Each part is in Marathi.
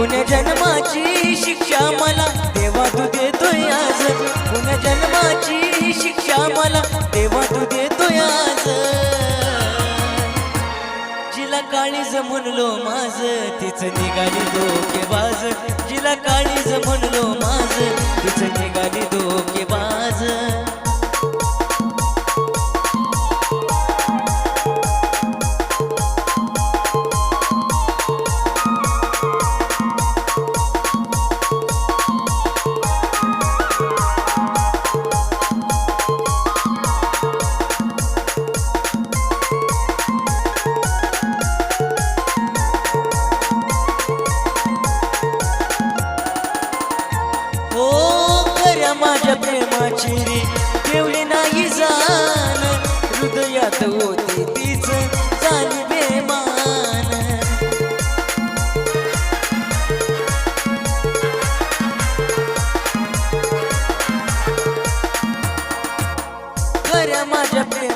पुण्य जन्माची शिक्षा मला देवा तू देतोय आज. पुण्य जन्माची शिक्षा मला देवा तू देतोय आज. जिला काळीज म्हणलो माझ तिच निघाली डोके बाज. जिला काळीज म्हणलो माझ तिच निघाली डोके हो खऱ्या माझ्या प्रेमाची रे ठेवली नाही जाण. हृदयात होती तीच झाली बेमान. खऱ्या माझ्या प्रेम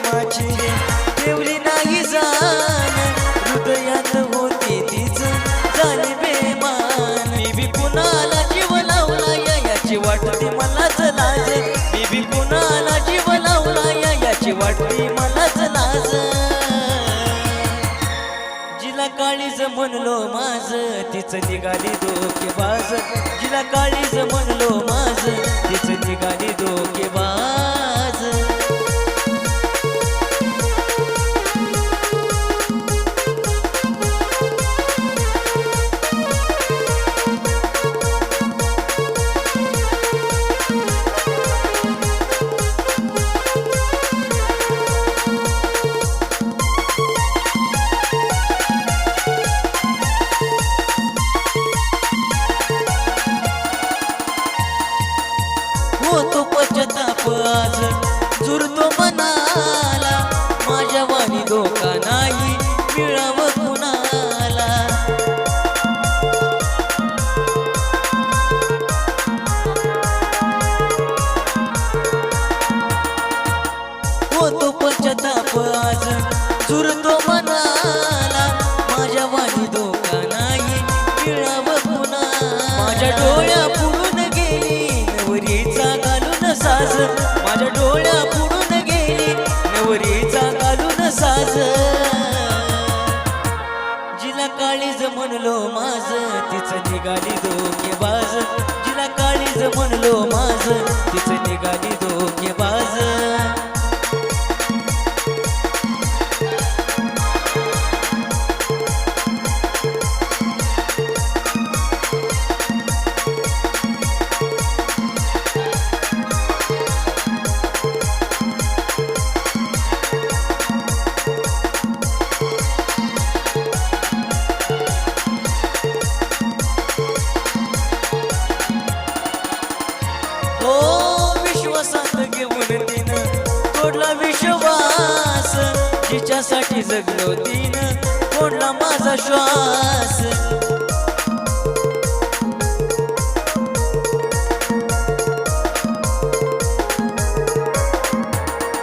जिला काळीच म्हणलो माझ तिच निघाली डोके बाज जिला काळीच म्हणलो माझ तिच निघाली डोके হুজুর তো মনা म्हणलो माझ तिचं निघाली डोके बाज. जिला काळीज म्हणलो माझ तिचं तुझ्यासाठी जगलो दिन कोणला माझा श्वास.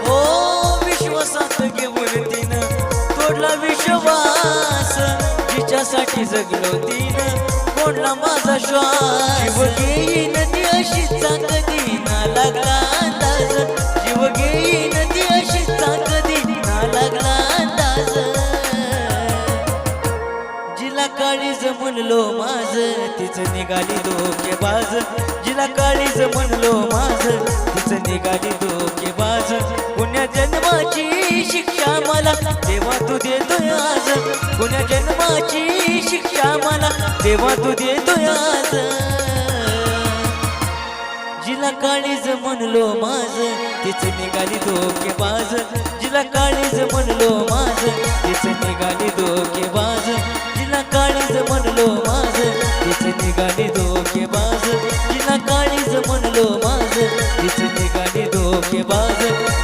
हो विश्वासात घेऊन तिनं. तोडला विश्वास. तिच्यासाठी जगलो दिन कोणला माझा श्वास. जीव घेईन ती अशी कधी ना लागला अंदाज. जीव घेईन ती अशी कधी म्हणलो माझ तिच निघाली डोके बाज. जिला काळीज म्हणलो माझ तिच निघाली डोके बाज. पुण्या जन्माची शिक्षा मला देवा तू देतोय आज. पुण्या जन्माची शिक्षा मला देवा तू देतोय आज. जिला काळीज म्हणलो माझ तिच निघाली डोके बाज. जिला काळीज म्हणलो माझ तिच निघाली डोके निघाली